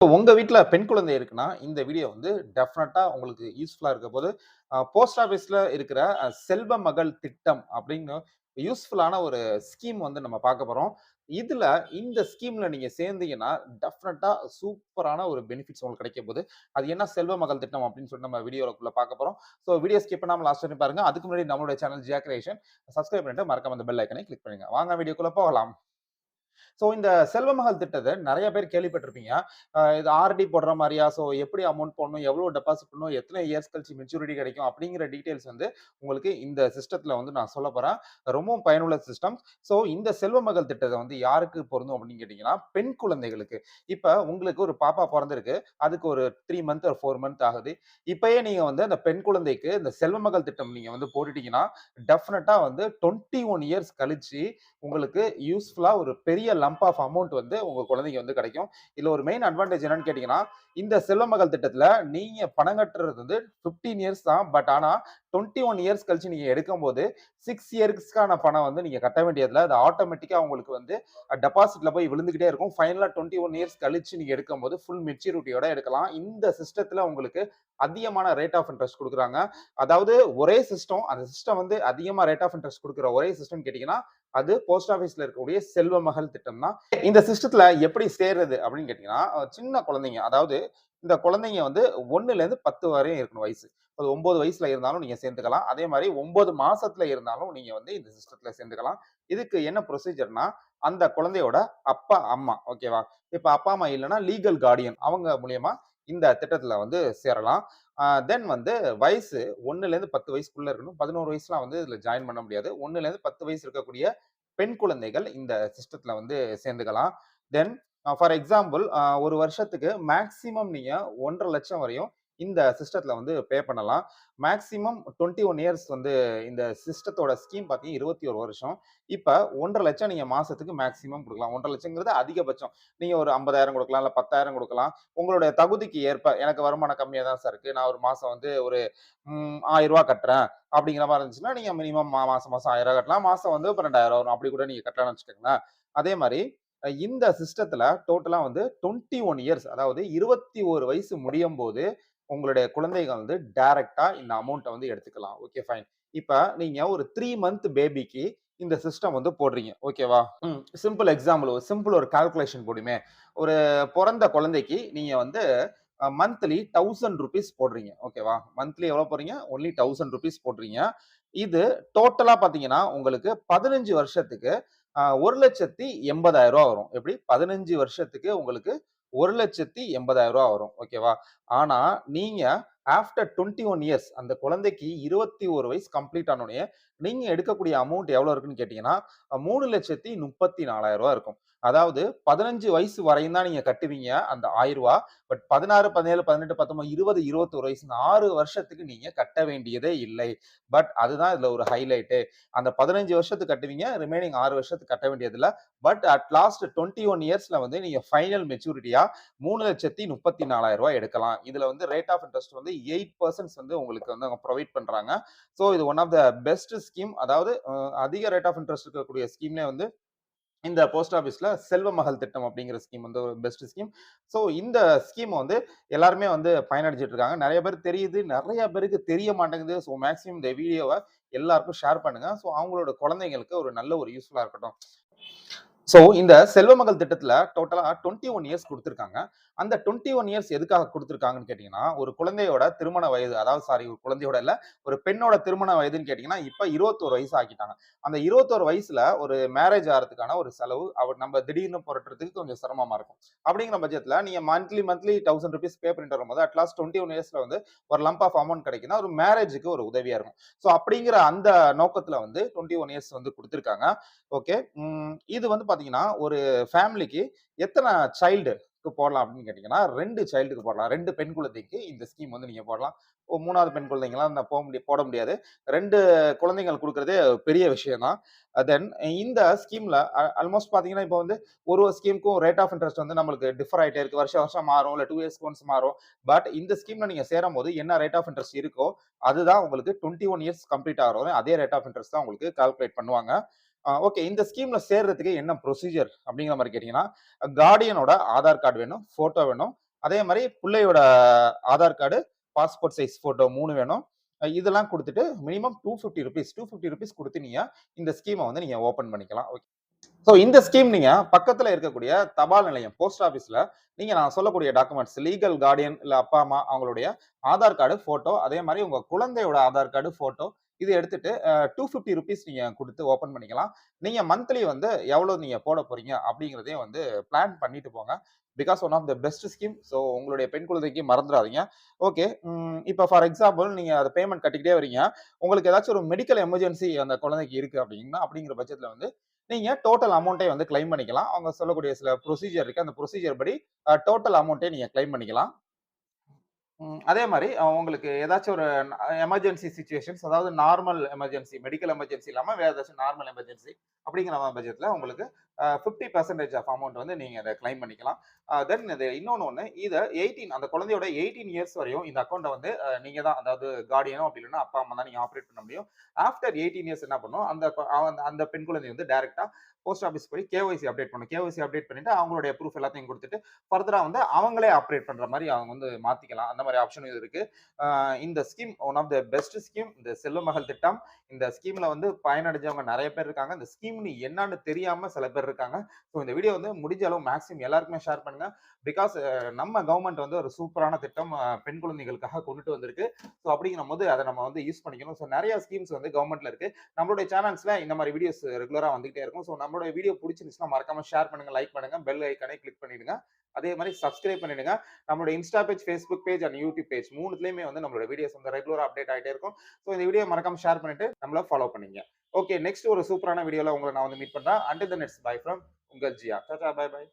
இப்போ உங்கள் வீட்டில் பெண் குழந்தை இருக்குன்னா, இந்த வீடியோ வந்து டெஃபினட்டாக உங்களுக்கு யூஸ்ஃபுல்லாக இருக்க போது. போஸ்ட் ஆஃபீஸில் இருக்கிற செல்வ மகள் திட்டம் அப்படின்னு யூஸ்ஃபுல்லான ஒரு ஸ்கீம் வந்து நம்ம பார்க்க போகிறோம் இதில் இந்த ஸ்கீமில் நீங்கள் சேர்ந்தீங்கன்னா, டெஃபினட்டாக சூப்பரான ஒரு பெனிஃபிட்ஸ் உங்களுக்கு கிடைக்க போது. அது என்ன செல்வ மகள் திட்டம் அப்படின்னு சொல்லிட்டு நம்ம வீடியோக்குள்ளே பார்க்க போகிறோம் ஸோ வீடியோ ஸ்கிப் பண்ணாமல் லாஸ்ட் வரைக்கும் பாருங்கள் அதுக்கு முன்னாடி நம்மளுடைய சேனல் ஜியா கிரியேஷன் சப்ஸ்கிரைப் பண்ணிட்டு மறக்காம அந்த பெல் ஐக்கனை கிளிக் பண்ணுங்கள் வாங்க வீடியோக்குள்ளே போகலாம். ஸோ இந்த செல்வமகள் திட்டத்தை நிறைய பேர் கேள்விப்பட்டிருப்பீங்க. இது ஆர்டி போடுற மாதிரியா ஸோ எப்படி அமௌண்ட் போடணும்? எவ்வளோ டெபாசிட் பண்ணணும்? எத்தனை இயர்ஸ் கழிச்சு மெச்சூரிட்டி கிடைக்கும்? அப்படிங்கிற டீட்டெயில்ஸ் வந்து உங்களுக்கு இந்த சிஸ்டத்துல வந்து நான் சொல்ல போறேன். ரொம்பவும் பயனுள்ள சிஸ்டம். ஸோ இந்த செல்வமகள் திட்டத்தை வந்து யாருக்கு பொருந்தும் அப்படின்னு கேட்டீங்கன்னா, பெண் குழந்தைகளுக்கு. இப்போ உங்களுக்கு ஒரு பாப்பா பிறந்திருக்கு அதுக்கு ஒரு த்ரீ மந்த் ஒரு ஃபோர் மந்த் ஆகுது. இப்பயே நீங்க வந்து அந்த பெண் குழந்தைக்கு இந்த செல்வமகள் திட்டம் நீங்க வந்து போட்டுட்டீங்கன்னா, டெஃபினட்டாக வந்து 21 இயர்ஸ் கழிச்சு உங்களுக்கு யூஸ்ஃபுல்லா ஒரு பெரிய லம்ப் ஆஃப் அமௌண்ட் வந்து உங்க குழந்தைக்கு வந்து கிடைக்கும். இதுல ஒரு மெயின் அட்வான்டேஜ் என்னன்னு கேட்டீங்கன்னா, இந்த செல்வமகள் திட்டத்துல நீங்க பணம் கட்டுறது வந்து 15 இயர்ஸ் தான். பட் ஆனா 21 இயர்ஸ் கழிச்சு நீங்க எடுக்கும்போது சிக்ஸ் இயர்ஸ்க்கான பணம் வந்து நீங்க கட்ட வேண்டியதில் அது ஆட்டோமேட்டிக்கா உங்களுக்கு வந்து டெபாசிட்டில் டெபாசிட்ல போய் விழுந்துகிட்டே இருக்கும். ஃபைனலா 21 இயர்ஸ் கழிச்சு நீங்க எடுக்கும்போது ஃபுல் மெச்சூரிட்டியோட எடுக்கலாம். இந்த சிஸ்டத்துல உங்களுக்கு அதிகமான ரேட் ஆஃப் இன்ட்ரெஸ்ட் கொடுக்குறாங்க அதாவது ஒரே சிஸ்டம் அந்த சிஸ்டம் வந்து அதிகமா ரேட் ஆஃப் இன்ட்ரெஸ்ட் கொடுக்குற ஒரே சிஸ்டம் கேட்டீங்கன்னா, அது போஸ்ட் ஆஃபீஸ்ல இருக்கக்கூடிய செல்வ மகள் திட்டம் தான். இந்த சிஸ்டத்துல எப்படி சேர்றது அப்படின்னு கேட்டீங்கன்னா, சின்ன குழந்தைங்க அதாவது இந்த குழந்தைங்க வந்து 1லேருந்து 10 வரையும் இருக்கணும் வயசு. அது 9 வயசுல இருந்தாலும் நீங்க சேர்ந்துக்கலாம். அதே மாதிரி 9 மாசத்துல இருந்தாலும் நீங்க வந்து இந்த சிஸ்டத்துல சேர்ந்துக்கலாம். இதுக்கு என்ன ப்ரொசீஜர்னா, அந்த குழந்தையோட அப்பா, அம்மா ஓகேவா? இப்ப அப்பா, அம்மா இல்லைன்னா லீகல் கார்டியன் அவங்க மூலியமா இந்த திட்டத்துல வந்து சேரலாம். தென் வந்து வயசு 1லேருந்து 10 வயசுக்குள்ள இருக்கணும். 11 வயசுலாம் வந்து இதுல ஜாயின் பண்ண முடியாது. 1லேருந்து 10 வயசு இருக்கக்கூடிய பெண் குழந்தைகள் இந்த சிஸ்டத்துல வந்து சேர்ந்துக்கலாம். தென் ஃபார் எக்ஸாம்பிள் அ 1 வருஷத்துக்கு மேக்ஸிமம் நீங்க 1,50,000 வரையும் இந்த சிஸ்டத்தில் வந்து பே பண்ணலாம். மேக்ஸிமம் 21 இயர்ஸ் வந்து இந்த சிஸ்டத்தோட ஸ்கீம் பார்த்தீங்கன்னா 21 வருஷம். இப்ப 1,50,000 நீங்க மாசத்துக்கு மேக்ஸிமம் குடுக்கலாம். 1,50,000ங்கிறது அதிகபட்சம். நீங்கள் ஒரு ஐம்பதாயிரம் கொடுக்கலாம் இல்லை பத்தாயிரம் கொடுக்கலாம் உங்களுடைய தகுதிக்கு ஏற்ப எனக்கு வருமானம் கம்மியாக தான் சார் இருக்குது நான் ஒரு மாதம் வந்து ஒரு ஆயிரரூவா கட்டுறேன். அப்படிங்கிற மாதிரி இருந்துச்சுன்னா, நீங்கள் மினிமம் மாதம் மாதம் ஆயிரம் கட்டலாம். மாதம் வந்து இப்போ ரெண்டாயிரம் வரும். அப்படி கூட நீங்கள் கட்டலாம்னு வச்சுக்கோங்களேன். அதே மாதிரி இந்த சிஸ்டத்துல டோட்டலா வந்து 21 இயர்ஸ் அதாவது 21 வயசு முடியும் போது உங்களுடைய குழந்தைகள் வந்து டைரக்ட்டா இந்த அமௌண்ட்டை வந்து எடுத்துக்கலாம். Okay fine. இப்ப நீங்க ஒரு த்ரீ மந்த் பேபிக்கு இந்த சிஸ்டம் வந்து போடுறீங்க. ஓகேவா? ம். சிம்பிள் எக்ஸாம்பிள் ஒரு சிம்பிள் ஒரு கால்குலேஷன் போடுமே. ஒரு பிறந்த குழந்தைக்கு நீங்க வந்து மந்த்லி தௌசண்ட் ருபீஸ் போடுறீங்க. ஓகேவா? மந்த்லி எவ்வளோ போடுறீங்க? ஒன்லி ₹1000 போடுறீங்க. இது டோட்டலாக பார்த்தீங்கன்னா, உங்களுக்கு 15 வருஷத்துக்கு ஒரு லட்சத்தி எண்பதாயிரம் ரூபா வரும். எப்படி? பதினஞ்சு வருஷத்துக்கு உங்களுக்கு ஒரு லட்சத்தி எண்பதாயிரம் ரூபா வரும். ஓகேவா? ஆனா நீங்க ஆஃப்டர் 21 இயர்ஸ் அந்த குழந்தைக்கு 21 வயசு கம்ப்ளீட் ஆனோடனே நீங்க எடுக்கக்கூடிய அமௌண்ட் எவ்வளோ இருக்குன்னு கேட்டீங்கன்னா, அ ரூ. 3,34,000 இருக்கும். அதாவது 15 வயசு வரையும் தான் நீங்க கட்டுவீங்க அந்த ஆயிரம் ரூபா பட் 16, 17, 18, 19, 20, 21 வயசுன்னு 6 வருஷத்துக்கு நீங்க கட்ட வேண்டியதே இல்லை. பட் அதுதான் இதுல ஒரு ஹைலைட்டு அந்த 15 வருஷத்துக்கு கட்டுவீங்க. ரிமைனிங் ஆறு வருஷத்துக்கு கட்ட வேண்டியதில்ல. பட் அட் லாஸ்ட் 21 இயர்ஸ்ல வந்து நீங்க ஃபைனல் மெச்சூரிட்டியா நாலாயிரம் 3,34,000 எடுக்கலாம். இதுல வந்து ரேட் ஆஃப் இன்ட்ரெஸ்ட் வந்து எயிட் பர்சன்ட்ஸ் வந்து உங்களுக்கு வந்து அவங்க ப்ரொவைட் பண்றாங்க. ஸோ இது one of the best scheme. அதாவது அதிக ரேட் ஆஃப் இன்ட்ரெஸ்ட் இருக்கக்கூடிய ஸ்கீம்லே வந்து இந்த போஸ்ட் ஆஃபீஸ்ல செல்வ மகள் திட்டம் அப்படிங்கிற ஸ்கீம் வந்து ஒரு பெஸ்ட் ஸ்கீம். ஸோ இந்த ஸ்கீம் வந்து எல்லாருமே வந்து பயனடைஞ்சிட்டு இருக்காங்க. நிறைய பேருக்கு தெரியுது. நிறைய பேருக்கு தெரிய மாட்டேங்குது. ஸோ மேக்ஸிமம் இந்த வீடியோவை எல்லாருக்கும் ஷேர் பண்ணுங்க. ஸோ அவங்களோட குழந்தைங்களுக்கு ஒரு நல்ல ஒரு யூஸ்ஃபுல்லா இருக்கட்டும். ஸோ இந்த செல்வமகள் திட்டத்தில் திட்டத்துல டோட்டலா 21 இயர்ஸ் கொடுத்துருக்காங்க அந்த 21 இயர்ஸ் எதுக்காக கொடுத்துருக்காங்கன்னு கேட்டீங்கன்னா, ஒரு குழந்தையோட திருமண வயது அதாவது சாரி ஒரு குழந்தையோட இல்ல, ஒரு பெண்ணோட திருமண வயதுன்னு கேட்டீங்கன்னா, இப்ப 21 வயசு ஆக்கிட்டாங்க. அந்த 21 வயசுல ஒரு மேரேஜ் ஆகிறதுக்கான ஒரு செலவு அவர் நம்ம திடீர்னு புரட்டுறதுக்கு கொஞ்சம் சிரமமா இருக்கும். அப்படிங்கிற பட்சத்துல நீங்க மந்த்லி மந்த்லி ₹1000 பே பண்ணிட்டு வரும்போது, அட்லாஸ்ட் டுவெண்ட்டி ஒன் இயர்ஸ்ல வந்து ஒரு லம்ப் ஆஃப் அமௌண்ட் கிடைக்கும்னா, ஒரு மேரேஜுக்கு ஒரு உதவியா இருக்கும். ஸோ அப்படிங்கிற அந்த நோக்கத்துல வந்து 21 இயர்ஸ் வந்து கொடுத்துருக்காங்க ஓகே. இது வந்து பார்த்தீங்கன்னா, ஒரு ஃபேமிலிக்கு எத்தனை சைல்டு போடலாம் அப்படின்னு கேட்டிங்கன்னா ரெண்டு சைல்டுக்கு போடலாம். ரெண்டு பெண் குழந்தைக்கு இந்த ஸ்கீம் வந்து நீங்கள் போடலாம். ஓ மூணாவது பெண் குழந்தைங்கலாம் நான் போக முடிய போட முடியாது. ரெண்டு குழந்தைங்கள் கொடுக்குறதே பெரிய விஷயம் தான். தென் இந்த ஸ்கீமில் ஆல்மோஸ்ட் பார்த்தீங்கன்னா, இப்போ வந்து ஒரு ஒரு ஸ்கீமுக்கும் ரேட் ஆஃப் இன்ட்ரெஸ்ட் வந்து நம்மளுக்கு டிஃபர் ஆகிட்டே இருக்குது வருஷம் வருஷம் மாறும். இல்லை டூ இயர்ஸ் ஒன்ஸ் மாறும். பட் இந்த ஸ்கீமில் நீங்கள் சேரும் சேரும்போது என்ன ரேட் ஆஃப் இன்ட்ரெஸ்ட் இருக்கோ, அதுதான் உங்களுக்கு 21 இயர்ஸ் கம்ப்ளீட் ஆகிறோம் அதே ரேட் ஆஃப் இன்ட்ரெஸ்ட் தான் உங்களுக்கு கால்குலேட் பண்ணுவாங்க. ஓகே. இந்த ஸ்கீம்ல சேர்றதுக்கு என்ன ப்ரொசீஜர் அப்படிங்கிற மாதிரி கேட்டீங்கன்னா, கார்டியனோட ஆதார் கார்டு வேணும், ஃபோட்டோ வேணும். அதே மாதிரி பிள்ளையோட Aadhaar card, passport size photo மூணு வேணும். இதெல்லாம் கொடுத்துட்டு minimum two fifty rupees two fifty rupees கொடுத்து நீங்க இந்த ஸ்கீமை வந்து நீங்க ஓப்பன் பண்ணிக்கலாம். ஓகே. ஸோ இந்த ஸ்கீம் நீங்க பக்கத்துல இருக்கக்கூடிய தபால் நிலையம், போஸ்ட் ஆஃபீஸ்ல நீங்க நான் சொல்லக்கூடிய டாக்குமெண்ட்ஸ் லீகல் கார்டியன் இல்ல அப்பா, அம்மா அவங்களுடைய ஆதார் கார்டு, ஃபோட்டோ அதே மாதிரி உங்க குழந்தையோட ஆதார் கார்டு, ஃபோட்டோ இது எடுத்துட்டு அ ₹250 நீங்க குடுத்து ஓப்பன் பண்ணிக்கலாம். நீங்கள் மந்த்லி வந்து எவ்வளோ நீங்கள் போட போகிறீங்க அப்படிங்கிறதையும் வந்து பிளான் பண்ணிட்டு போங்க. Because one of the best scheme. So உங்களுடைய பெண் குழந்தைக்கு மறந்துடாதீங்க ஓகே. இப்போ ஃபார் எக்ஸாம்பிள் நீங்கள் அதை பேமெண்ட் கட்டிக்கிட்டே வரீங்க. உங்களுக்கு ஏதாச்சும் ஒரு மெடிக்கல் எமர்ஜென்சி அந்த குழந்தைக்கு இருக்குது அப்படிங்கன்னா அப்படிங்கிற பட்சத்தில் வந்து நீங்கள் டோட்டல் அமௌண்ட்டே வந்து கிளைம் பண்ணிக்கலாம். அவங்க சொல்லக்கூடிய சில ப்ரொசீஜர் இருக்குது அந்த ப்ரொசீஜர் படி டோட்டல் அமௌண்ட்டே நீங்கள் கிளைம் பண்ணிக்கலாம். அதே மாதிரி உங்களுக்கு ஏதாச்சும் ஒரு எமர்ஜென்சி சுச்சுவேஷன்ஸ் அதாவது நார்மல் எமர்ஜென்சி, மெடிக்கல் எமர்ஜென்சி இல்லாமல் வேறு ஏதாச்சும் நார்மல் எமர்ஜென்சி அப்படிங்கிற மாதிரி பட்சத்துல உங்களுக்கு ஃபிஃப்டி பர்சன்டேஜ் ஆஃப் அமௌண்ட் வந்து நீங்கள் அதை கிளைம் பண்ணிக்கலாம். தென் இது இன்னொன்னு ஒன்று இத 18 அந்த குழந்தையோட 18 இயர்ஸ் வரையும் இந்த அக்கௌண்ட்டை வந்து நீங்கள் நீங்க தான் அதாவது கார்டியனோ அப்படி இல்லைன்னா அப்பா, அம்மா தான் நீங்கள் ஆப்ரேட் பண்ண முடியும். ஆஃப்டர் 18 இயர்ஸ் என்ன பண்ணணும், அந்த அந்த பெண் குழந்தை வந்து டேரெக்டாக போஸ்ட் ஆஃபீஸ் போய் கேஒய்சி அப்டேட் பண்ணணும். கேஒய்சி அப்டேட் பண்ணிட்டு அவங்களுடைய ப்ரூஃப் எல்லாத்தையும் கொடுத்துட்டு ஃபர்தராக வந்து அவங்களே ஆப்ரேட் பண்ணுற மாதிரி அவங்க வந்து மாற்றிக்கலாம் அந்த மாதிரி ஆப்ஷனும் இது இருக்கு. இந்த scheme one of the best scheme. இந்த செல்வ மகள் திட்டம். இந்த ஸ்கீம்ல வந்து பயனடைஞ்சவங்க நிறைய பேர் இருக்காங்க. இந்த ஸ்கீம்னு என்னன்னு தெரியாம சில பேர் இருக்காங்க. ஸோ இந்த வீடியோ வந்து முடிஞ்ச அளவு மேக்ஸிமம் எல்லாருக்குமே ஷேர் பண்ணுங்க. பிகாஸ் நம்ம கவர்மெண்ட் வந்து ஒரு சூப்பரான திட்டம் பெண் குழந்தைகளுக்காக கொண்டுட்டு வந்திருக்கு. ஸோ அப்படிங்கும்போது அதை நம்ம வந்து யூஸ் பண்ணிக்கணும். ஸோ நிறைய ஸ்கீம்ஸ் வந்து கவர்மெண்ட்ல இருக்கு. நம்மளுடைய சேனல்ஸ்ல இந்த மாதிரி வீடியோஸ் ரெகுலராக வந்துகிட்டே இருக்கும். ஸோ நம்மளுடைய வீடியோ பிடிச்சிருந்துச்சுன்னா மறக்காம ஷேர் பண்ணுங்க, லைக் பண்ணுங்க, பெல் ஐகானை கிளிக் பண்ணிடுங்க. அதே மாதிரி சப்ஸ்கிரைப் பண்ணிடுங்க. நம்மளோட Insta page, Facebook page and YouTube page 3த்துலயுமே வந்து நம்மளோட வீடியோஸ் வந்து ரெகுலராக அப்டேட் ஆயிட்டே இருக்கும். ஸோ இந்த வீடியோ மறக்காம ஷேர் பண்ணிட்டு நம்மள ஃபாலோ பண்ணிங்க ஓகே நெக்ஸ்ட் ஒரு சூப்பரான வீடியோவில் உங்களை நான் வந்து மீட் பண்ணுறேன் under the nets bye from உங்கள் ஜியா. Tata, by by.